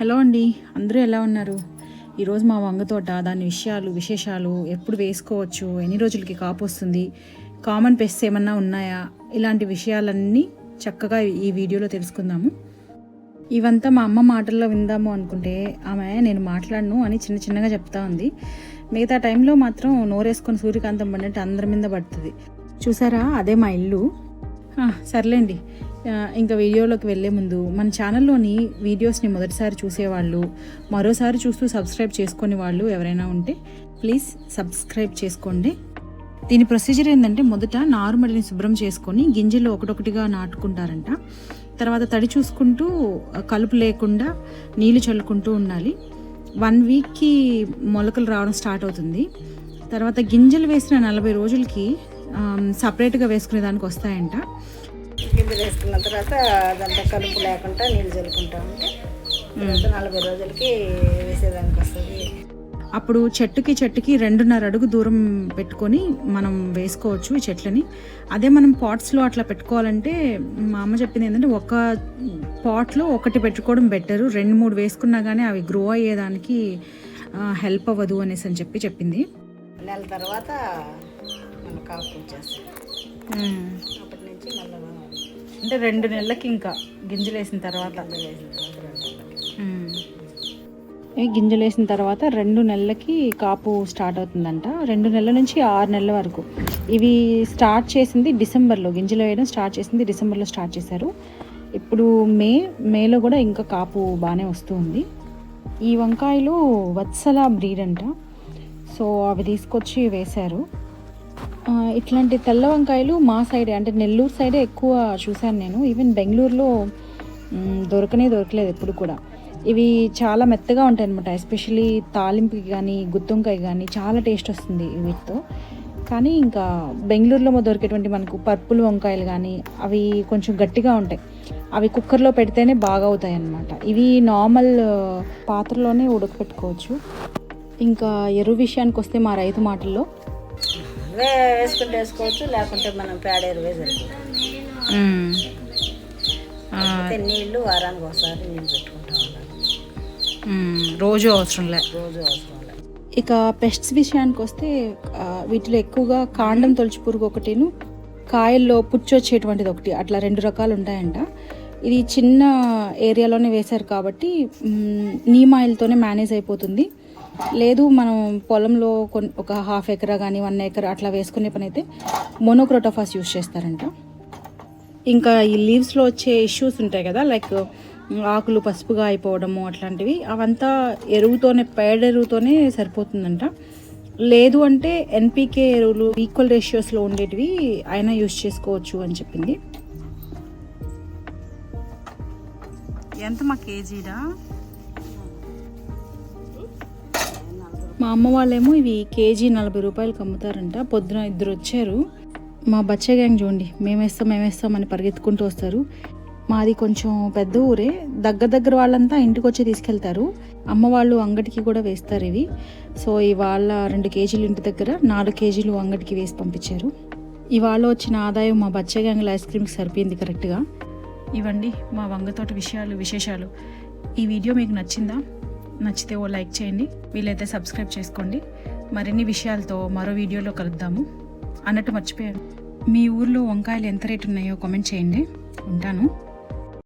Hello అండి అందరూ ఎలా ఉన్నారు? ఈరోజు మా వంగ తోట దాని విషయాలు విశేషాలు ఎప్పుడు వేసుకోవచ్చు ఎన్ని రోజులకి కాపు వస్తుంది కామన్ పెస్ట్స్ ఏమన్నా ఉన్నాయా ఇలాంటి విషయాలన్నీ చక్కగా ఈ వీడియోలో తెలుసుకుందాము. ఇవంతా మా అమ్మ మాటల్లో విందాము అనుకుంటే ఆమె నేను మాట్లాడను అని చిన్న చిన్నగా చెప్తా ఉంది. మిగతా టైంలో మాత్రం నోరేసుకొని సూర్యకాంతం పడినట్టు అందరి మీద పడుతుంది. చూసారా? అదే మా ఇల్లు. సర్లేండి. ఇంకా వీడియోలోకి వెళ్ళే ముందు మన ఛానల్లోని వీడియోస్ని మొదటిసారి చూసేవాళ్ళు మరోసారి చూస్తూ సబ్స్క్రైబ్ చేసుకునే వాళ్ళు ఎవరైనా ఉంటే ప్లీజ్ సబ్స్క్రైబ్ చేసుకోండి. దీని ప్రొసీజర్ ఏంటంటే మొదట నారుమడిని శుభ్రం చేసుకొని గింజలు ఒకటొకటిగా నాటుకుంటారంట. తర్వాత తడి చూసుకుంటూ కలుపు లేకుండా నీళ్ళు చల్లుకుంటూ ఉండాలి. వన్ వీక్కి మొలకలు రావడం స్టార్ట్ అవుతుంది. తర్వాత గింజలు వేసిన నలభై రోజులకి సపరేట్గా వేసుకునే దానికి వస్తాయంట. వేసుకున్న తర్వాత అదంతా కలుపు లేకుండా నీళ్ళు చల్లుకుంటా ఉంటే నలభై రోజులకి వేసేదానికి వస్తుంది. అప్పుడు చెట్టుకి చెట్టుకి రెండున్నర అడుగు దూరం పెట్టుకొని మనం వేసుకోవచ్చు ఈ చెట్లని. అదే మనం పాట్స్లో అట్లా పెట్టుకోవాలంటే మా అమ్మ చెప్పింది ఏంటంటే ఒక పాట్లో ఒకటి పెట్టుకోవడం బెటరు. రెండు మూడు వేసుకున్నా కానీ అవి గ్రో అయ్యేదానికి హెల్ప్ అవ్వదు అనేసి అని చెప్పి చెప్పింది. నెల తర్వాత అప్పటి నుంచి మళ్ళీ అంటే రెండు నెలలకి ఇంకా గింజలు వేసిన తర్వాత గింజలు వేసిన తర్వాత రెండు నెలలకి కాపు స్టార్ట్ అవుతుందంట. రెండు నెలల నుంచి ఆరు నెలల వరకు. ఇవి స్టార్ట్ చేసింది డిసెంబర్లో. గింజలు వేయడం స్టార్ట్ చేసింది డిసెంబర్లో స్టార్ట్ చేశారు. ఇప్పుడు మే మేలో కూడా ఇంకా కాపు బాగానే వస్తూ ఉంది. ఈ వంకాయలు వత్సల బ్రీడ్ అంట. సో అవి తీసుకొచ్చి వేశారు. ఇట్లాంటి తెల్ల వంకాయలు మా సైడే అంటే నెల్లూరు సైడే ఎక్కువ చూశాను నేను. ఈవెన్ బెంగళూరులో దొరకనే దొరకలేదు ఎప్పుడు కూడా. ఇవి చాలా మెత్తగా ఉంటాయి అనమాట ఎస్పెషలీ తాలింపుకి కానీ గుత్తొంకాయ కానీ చాలా టేస్ట్ వస్తుంది వీటితో. కానీ ఇంకా బెంగళూరులో దొరికేటువంటి మనకు పర్పుల్ వంకాయలు కానీ అవి కొంచెం గట్టిగా ఉంటాయి. అవి కుక్కర్లో పెడితేనే బాగా అవుతాయి అన్నమాట. ఇవి నార్మల్ పాత్రలోనే ఉడకపెట్టుకోవచ్చు. ఇంకా ఎరువు విషయానికి వస్తే మా రైతు మాటల్లో అవే వేసుకుంటే వేసుకోవచ్చు లేకుంటే మనం పేడ ఎరువే సరిపోతుంది నీళ్ళు వారానికి ఒకసారి నీళ్ళు పెట్టుకుంటా ఉండాలి. రోజు అవసరం లే. రోజు అవసరం ఇక పెస్ట్స్ విషయానికి వస్తే వీటిలో ఎక్కువగా కాండం తొలచి పురుగు ఒకటిను కాయల్లో పుచ్చు వచ్చేటువంటిది ఒకటి అట్లా రెండు రకాలు ఉంటాయంట. ఇది చిన్న ఏరియాలోనే వేశారు కాబట్టి మ్, నీమ్ ఆయిల్తోనే మేనేజ్ అయిపోతుంది. లేదు మనం పొలంలో కొన్ని ఒక హాఫ్ ఎకరా కానీ వన్ ఎకర్ అట్లా వేసుకునే పని అయితే మోనోక్రోటోఫాస్ యూస్ చేస్తారంట. ఇంకా ఈ లీవ్స్లో వచ్చే ఇష్యూస్ ఉంటాయి కదా లైక్ ఆకులు పసుపుగా అయిపోవడము అట్లాంటివి అవంతా ఎరువుతోనే పేడ ఎరువుతోనే సరిపోతుందంట. లేదు అంటే ఎన్పికే ఎరువులు ఈక్వల్ రేషియోస్లో ఉండేటివి అయినా యూస్ చేసుకోవచ్చు అని చెప్పింది. ఎంత మా కేజీడా? మా అమ్మ వాళ్ళేమో ఇవి కేజీ నలభై రూపాయలకి అమ్ముతారంట. పొద్దున ఇద్దరు వచ్చారు. మా బచ్చా గ్యాంగ్ చూడండి మేమేస్తాం మేమేస్తాం అని పరిగెత్తుకుంటూ వస్తారు. మాది కొంచెం పెద్ద ఊరే. దగ్గర దగ్గర వాళ్ళంతా ఇంటికి వచ్చి తీసుకెళ్తారు. అమ్మ వాళ్ళు అంగటికి కూడా వేస్తారు ఇవి. సో ఇవాళ రెండు కేజీలు ఇంటి దగ్గర నాలుగు కేజీలు అంగడికి వేసి పంపించారు. ఇవాళ వచ్చిన ఆదాయం మా బచ్చా గ్యాంగ్ల ఐస్ క్రీమ్కి సరిపోయింది కరెక్ట్గా. ఇవండి మా వంగతోట విషయాలు విశేషాలు. ఈ వీడియో మీకు నచ్చిందా? నచ్చితే ఓ లైక్ చేయండి వీలైతే సబ్స్క్రైబ్ చేసుకోండి. మరిన్ని విషయాలతో మరో వీడియోలో కలుద్దాము. అన్నట్టు మర్చిపోయాను. మీ ఊర్లో వంకాయలు ఎంత రేటు ఉన్నాయో కామెంట్ చేయండి. ఉంటాను.